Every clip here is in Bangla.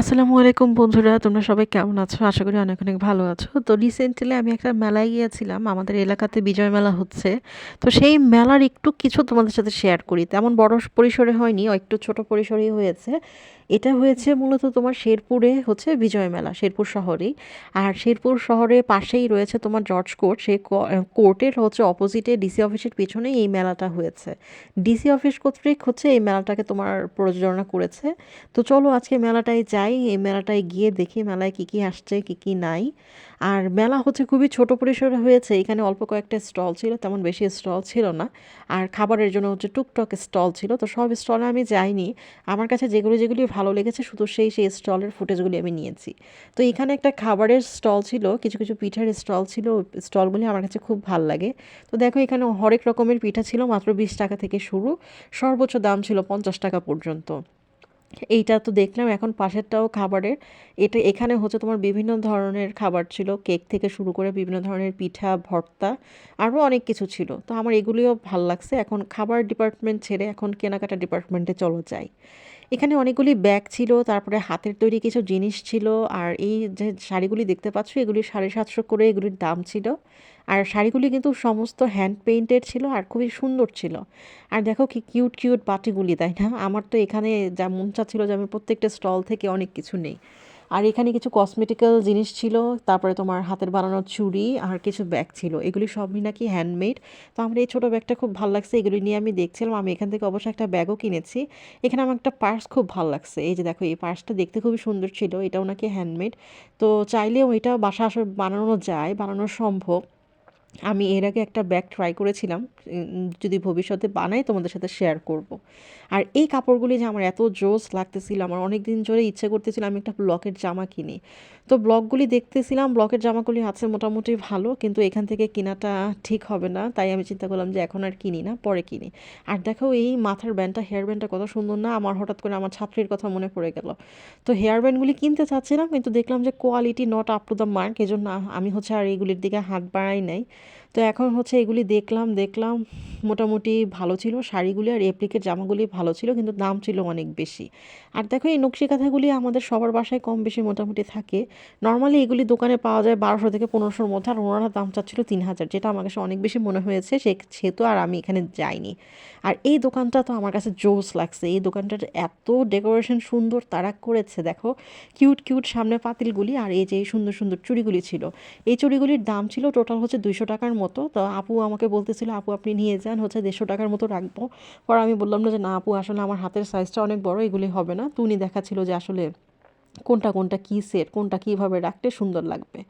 আসসালামু আলাইকুম বন্ধুরা, তোমরা সবাই কেমন আছো? আশা করি অনেক অনেক ভালো আছো। তো রিসেন্টলি আমি একটা মেলায় গিয়েছিলাম, আমাদের এলাকাতে বিজয় মেলা হচ্ছে। তো সেই মেলার একটু কিছু তোমাদের সাথে শেয়ার করি। তেমন বড় পরিসরে হয়নি একটু ছোট পরিসরেই হয়েছে। এটা হয়েছে মূলত তোমার শেরপুরে হচ্ছে বিজয় মেলা, শেরপুর শহরেই। আর শেরপুর শহরে পাশেই রয়েছে তোমার জর্জ কোর্ট। সেই কোর্টের হচ্ছে অপোজিটে ডিসি অফিসের পিছনেই এই মেলাটা হয়েছে। ডিসি অফিস কর্তৃক হচ্ছে এই মেলাটাকে তোমার প্রযোজনা করেছে। তো চলো আজকে মেলাটায় যাই। এই মেলাটায় গিয়ে দেখি মেলায় কী কী আসছে, কী কী নাই। আর মেলা হচ্ছে খুবই ছোট পরিসরে হয়েছে, এখানে অল্প কয়েকটা স্টল ছিল, তেমন বেশি স্টল ছিল না। আর খাবারের জন্য হচ্ছে টুকটক স্টল ছিল, তো সব স্টলে আমি যাইনি। আমার কাছে যেগুলি যেগুলি ভালো লেগেছে, শুধু সেই সেই স্টলের ফুটেজগুলি আমি নিয়েছি। তো এখানে একটা খাবারের স্টল ছিল, কিছু কিছু পিঠার স্টল ছিল, স্টলগুলি আমার কাছে খুব ভালো লাগে। তো দেখো এখানে হরেক রকমের পিঠা ছিল, মাত্র বিশ টাকা থেকে শুরু, সর্বোচ্চ দাম ছিল পঞ্চাশ টাকা পর্যন্ত। এইটা তো দেখলাম, এখন পাশেরটাও খাবারের। এটা এখানে হচ্ছে তোমার বিভিন্ন ধরনের খাবার ছিল, কেক থেকে শুরু করে বিভিন্ন ধরনের পিঠা, ভর্তা, আরও অনেক কিছু ছিল। তো আমার এগুলিও ভালো লাগছে। এখন খাবার ডিপার্টমেন্ট ছেড়ে এখন কেনাকাটা ডিপার্টমেন্টে চলো যাই। এখানে অনেকগুলি ব্যাগ ছিল, তারপরে হাতের তৈরি কিছু জিনিস ছিল, আর এই যে শাড়িগুলি দেখতে পাচ্ছ, এগুলি সাড়ে সাতশো করে এগুলির দাম ছিল। আর শাড়িগুলি কিন্তু সমস্ত হ্যান্ড পেইন্টেড ছিল আর খুবই সুন্দর ছিল। আর দেখো কি কিউট কিউট বাটিগুলি তাই না? আমার তো এখানে যা মন চাচ্ছিল যে আমি প্রত্যেকটা স্টল থেকে অনেক কিছু নেই। আর এখানে কিছু কসমেটিক্যাল জিনিস ছিল, তারপরে তোমার হাতের বানানো চুড়ি আর কিছু ব্যাগ ছিল। এগুলি সবই নাকি হ্যান্ডমেড তো আমার এই ছোটো ব্যাগটা খুব ভালো লাগছে, এগুলি নিয়ে আমি দেখছিলাম। আমি এখান থেকে অবশ্যই একটা ব্যাগও কিনেছি। এখানে আমার একটা পার্স খুব ভালো লাগছে। এই যে দেখো, এই পার্সটা দেখতে খুবই সুন্দর ছিল, এটাও নাকি হ্যান্ডমেড তো চাইলেও এটা বাসা আসলে বানানো যায়, বানানো সম্ভব। আমি এর আগে একটা ব্যাগ ট্রাই করেছিলাম যদি ভবিষ্যতে বানাই তোমাদের সাথে শেয়ার করব। আর এই কাপড়গুলি যে আমার এত জোস লাগতেছিল, আমার অনেক দিন ধরে ইচ্ছে করতেছিল আমি একটা ব্লকের জামা কিনি। তো ব্লকগুলি দেখতেছিলাম, ব্লকের জামাগুলি আছে মোটামুটি ভালো, কিন্তু এখান থেকে কেনাটা ঠিক হবে না, তাই আমি চিন্তা করলাম যে এখন আর কিনি না, পরে কিনি। আর দেখো এই মাথার ব্যান্ডটা হেয়ার ব্যান্ডটা কত সুন্দর না, আমার হঠাৎ করে আমার ছাত্রীর কথা মনে পড়ে গেল। তো হেয়ার ব্যান্ডগুলি কিনতে চাচ্ছিলাম, কিন্তু দেখলাম যে quality not up to the mark এজন্য আমি হচ্ছে আর এইগুলির দিকে হাত বাড়াই নাই। তো এখন হচ্ছে এগুলি দেখলাম দেখলাম মোটামুটি ভালো ছিল। শাড়িগুলি আর এপ্লিকের জামাগুলি ভালো ছিল, কিন্তু দাম ছিল অনেক বেশি। আর দেখো এই নকশি কাঁথাগুলি আমাদের সবার বাসায় কম বেশি মোটামুটি থাকে। নর্মালি এগুলি দোকানে পাওয়া যায় বারোশো থেকে পনেরোশোর মধ্যে, আর ওনারা দাম চাচ্ছিল তিন হাজার, যেটা আমার কাছে অনেক বেশি মনে হয়েছে, সে সেহেতু আর আমি এখানে যাইনি। আর এই দোকানটা তো আমার কাছে জোস লাগছে। এই দোকানটার এত ডেকোরেশন সুন্দর তারা করেছে, দেখো। কিউট কিউট সামনে পাতিলগুলি, আর এই যে সুন্দর সুন্দর চুড়িগুলি ছিল। এই চুড়িগুলির দাম ছিল টোটাল হচ্ছে দুইশো টাকার মতো। তো আপু আমাকে বলতেছিল, আপু, আপনি নিয়ে যান, হচ্ছে দেড়শো টাকার মতো রাখব। পর আমি বললাম, না যে না, আপু, আসলে আমার হাতের সাইজটা অনেক বড় এগুলি হবে না। তুমি দেখাচ্ছিল যে আসলে কোনটা কোনটা কী সেট কোনটা কীভাবে রাখতে সুন্দর লাগবে।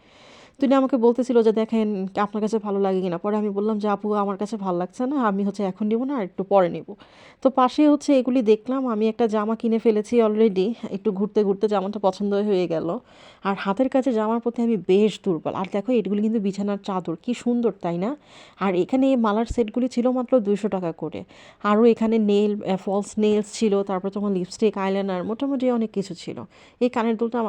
তিনি আমাকে বলতেছিল যে, দেখেন, আপনার কাছে ভালো লাগে কিনা? পরে আমি বললাম যে, আপু, আমার কাছে ভালো লাগছে না, আমি হচ্ছে এখন নেব না, আর একটু পরে নেব। তো পাশে হচ্ছে এগুলি দেখলাম, আমি একটা জামা কিনে ফেলেছি অলরেডি একটু ঘুরতে ঘুরতে জামাটা পছন্দ হয়ে গেল। আর হাতের কাছে জামার প্রতি আমি বেশ দুর্বল। আর দেখো, এগুলি কিন্তু বিছানার চাদর, কি সুন্দর, তাই না? আর এখানে এই মালার সেটগুলি ছিল মাত্র দুইশো টাকা করে। আরও এখানে নেল ফলস নেলস ছিল, তারপর তোমার লিপস্টিক আইলাইনার মোটামুটি অনেক কিছু ছিল। এই কানের দুলটা আমার